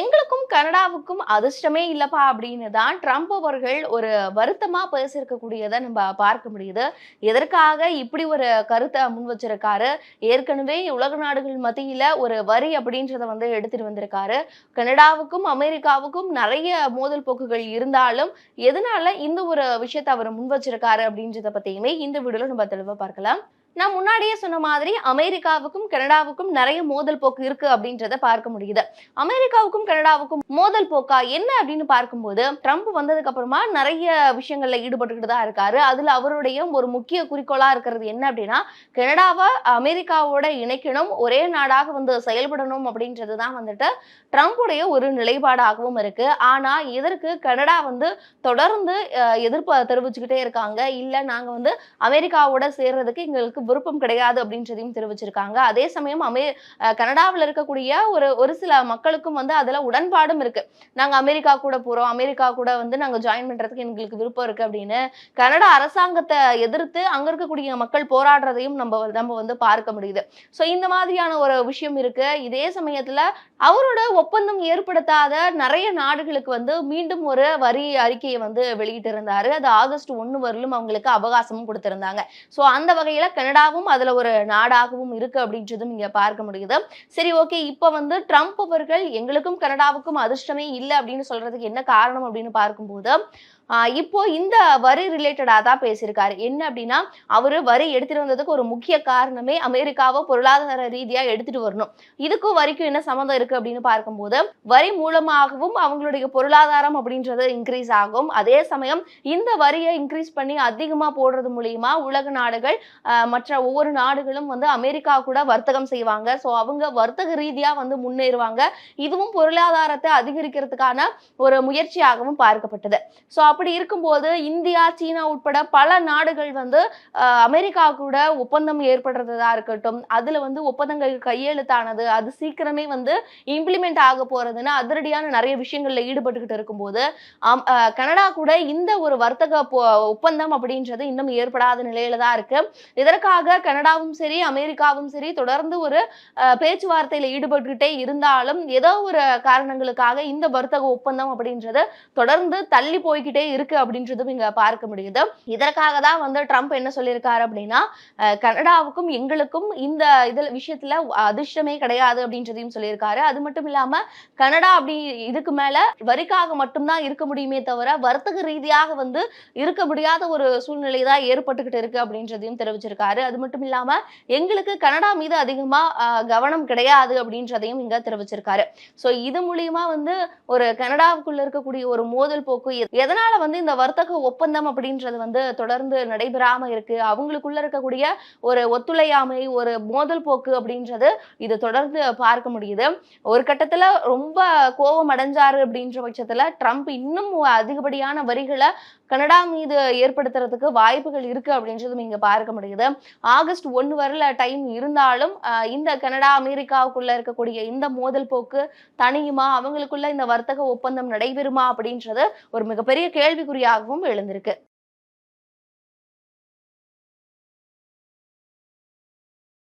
எங்களுக்கும் கனடாவுக்கும் அதிர்ஷ்டமே இல்லப்பா அப்படின்னு தான் ட்ரம்ப் அவர்கள் ஒரு வருத்தமா பேசியிருக்கக்கூடியதை நம்ம பார்க்க முடியுது. எதற்காக இப்படி ஒரு கருத்தை முன் வச்சிருக்காரு? ஏற்கனவே உலக நாடுகள் மத்தியில ஒரு வரி அப்படின்றத வந்து எடுத்துட்டு வந்திருக்காரு. கனடாவுக்கும் அமெரிக்காவுக்கும் நிறைய மோதல் போக்குகள் இருந்தாலும் எதனால இந்த ஒரு விஷயத்தை அவர் முன் வச்சிருக்காரு அப்படின்றத பத்தியுமே இந்த வீடியோல நம்ம தெளிவா பார்க்கலாம். நான் முன்னாடியே சொன்ன மாதிரி அமெரிக்காவுக்கும் கனடாவுக்கும் நிறைய மோதல் போக்கு இருக்கு அப்படின்றத பார்க்க முடியுது. அமெரிக்காவுக்கும் கனடாவுக்கும் மோதல் போக்கா என்ன அப்படின்னு பார்க்கும்போது ட்ரம்ப் வந்ததுக்கு அப்புறமா நிறைய விஷயங்கள்ல ஈடுபட்டுக்கிட்டு தான் இருக்காரு. அதுல அவருடைய ஒரு முக்கிய குறிக்கோளா இருக்கிறது என்ன அப்படின்னா கனடாவை அமெரிக்காவோட இணைக்கணும் ஒரே நாடாக வந்து செயல்படணும் அப்படின்றது தான் வந்துட்டு ட்ரம்ப்புடைய ஒரு நிலைப்பாடாகவும் இருக்கு. ஆனா இதற்கு கனடா வந்து தொடர்ந்து எதிர்ப்பு தெரிவிச்சுக்கிட்டே இருக்காங்க? இல்ல நாங்க வந்து அமெரிக்காவோட சேர்றதுக்கு எங்களுக்கு விருப்பம் கிடையாது அப்படின்றதையும் தெரிவிச்சிருக்காங்க. அதே சமயம் அமே கனடாவில் இருக்கக்கூடிய ஒரு ஒரு சில மக்களுக்கும் வந்து அதில் உடன்பாடும் இருக்கு. நாங்கள் அமெரிக்கா கூட போகிறோம் அமெரிக்கா கூட வந்து நாங்கள் ஜாயின் பண்ணுறதுக்கு எங்களுக்கு விருப்பம் இருக்கு அப்படின்னு கனடா அரசாங்கத்தை எதிர்த்து அங்கே இருக்கக்கூடிய மக்கள் போராடுறதையும் நம்ம நம்ம வந்து பார்க்க முடியுது. ஸோ இந்த மாதிரியான ஒரு விஷயம் இருக்கு. இதே சமயத்தில் அவரோட ஒப்பந்தம் ஏற்படுத்தாத நிறைய நாடுகளுக்கு வந்து மீண்டும் ஒரு வரி அறிக்கையை வந்து வெளியிட்டிருந்தாரு. அது ஆகஸ்ட் ஒன்று வரலும் அவங்களுக்கு அவகாசமும் கொடுத்திருந்தாங்க. ஸோ அந்த வகையில் கனடா கனடாவும் அதுல ஒரு நாடாகவும் இருக்கு அப்படின்றதும் இங்க பார்க்க முடியுது. சரி ஓகே. இப்போ வந்து ட்ரம்ப் அவர்கள் எங்களுக்கும் கனடாவுக்கும் அதிர்ஷ்டமே இல்லை அப்படின்னு சொல்றதுக்கு என்ன காரணம் அப்படின்னு பார்க்கும்போது இப்போ இந்த வரி ரிலேட்டடாக தான் பேசியிருக்காரு. என்ன அப்படின்னா அவர் வரி எடுத்துட்டு வந்ததுக்கு ஒரு முக்கிய காரணமே அமெரிக்காவை பொருளாதார ரீதியாக எடுத்துட்டு வரணும். இதுக்கும் வரிக்கும் என்ன சம்மந்தம் இருக்கு அப்படின்னு பார்க்கும்போது வரி மூலமாகவும் அவங்களுடைய பொருளாதாரம் அப்படின்றது இன்க்ரீஸ் ஆகும். அதே சமயம் இந்த வரியை இன்க்ரீஸ் பண்ணி அதிகமாக போடுறது மூலியமா உலக நாடுகள் மற்ற ஒவ்வொரு நாடுகளும் வந்து அமெரிக்கா கூட வர்த்தகம் செய்வாங்க. ஸோ அவங்க வர்த்தக ரீதியாக வந்து முன்னேறுவாங்க. இதுவும் பொருளாதாரத்தை அதிகரிக்கிறதுக்கான ஒரு முயற்சியாகவும் பார்க்கப்பட்டது. ஸோ அப்படி அப்படி இருக்கும்போது இந்தியா சீனா உட்பட பல நாடுகள் வந்து அமெரிக்கா கூட ஒப்பந்தம் ஏற்படுறதா இருக்கட்டும் அதுல வந்து ஒப்பந்தங்கள் கையெழுத்தானது அது சீக்கிரமே வந்து இம்ப்ளிமெண்ட் ஆக போறதுன்னு அதிரடியான நிறைய விஷயங்கள்ல ஈடுபட்டுக்கிட்டு இருக்கும்போது கனடா கூட இந்த ஒரு வர்த்தக ஒப்பந்தம் அப்படின்றது இன்னும் ஏற்படாத நிலையில தான் இருக்கு. இதற்காக கனடாவும் சரி அமெரிக்காவும் சரி தொடர்ந்து ஒரு பேச்சுவார்த்தையில் பேச்சுவார்த்தையில ஈடுபட்டுக்கிட்டே இருந்தாலும் ஏதோ ஒரு காரணங்களுக்காக இந்த வர்த்தக ஒப்பந்தம் அப்படின்றது தொடர்ந்து தள்ளி போய்கிட்டே இருக்கு அப்படின்றதும் இங்க பார்க்க முடியுது. இதற்காக தான் வந்து ட்ரம்ப் என்ன சொல்லியிருக்காரு அப்படின்னா கனடாவுக்கும் எங்களுக்கும் இந்த இதுல விஷயத்துல அதிர்ஷ்டமே கிடையாது அப்படின்றதையும் சொல்லியிருக்காரு. அது மட்டும் இல்லாம கனடா அப்படி இதுக்கு மேல வரிக்காக மட்டும்தான் இருக்க முடியுமே தவிர வர்த்தக ரீதியாக வந்து இருக்க முடியாத ஒரு சூழ்நிலை தான் ஏற்பட்டுக்கிட்டு இருக்கு அப்படின்றதையும் தெரிவிச்சிருக்காரு. அது மட்டும் இல்லாம எங்களுக்கு கனடா மீது அதிகமா கவனம் கிடையாது அப்படின்றதையும் இங்க தெரிவிச்சிருக்காரு. ஸோ இது மூலியமா வந்து ஒரு கனடாவுக்குள்ள இருக்கக்கூடிய ஒரு மோதல் போக்கு எதனால எதனால வந்து இந்த வர்த்தக ஒப்பந்தம் அப்படின்றது வந்து தொடர்ந்து நடைபெறாம இருக்கு. அவங்களுக்குள்ள இருக்கக்கூடிய ஒரு ஒத்துழையாமை ஒரு மோதல் போக்கு அப்படின்றது இது தொடர்ந்து பார்க்க முடியுது. ஒரு கட்டத்துல ரொம்ப கோபம் அடைஞ்சாரு அப்படின்ற பட்சத்துல ட்ரம்ப் இன்னும் அதிகப்படியான வரிகளை கனடா மீது ஏற்படுத்துறதுக்கு வாய்ப்புகள் இருக்கு அப்படின்றதும் இங்க பார்க்க முடியுது. ஆகஸ்ட் ஒன்னு வரல டைம் இருந்தாலும் இந்த கனடா அமெரிக்காவுக்குள்ள இருக்கக்கூடிய இந்த மோதல் போக்கு தனியுமா அவங்களுக்குள்ள இந்த வர்த்தக ஒப்பந்தம் நடைபெறுமா அப்படின்றது ஒரு மிகப்பெரிய கேள்விக்குறியாகவும் எழுந்திருக்கு.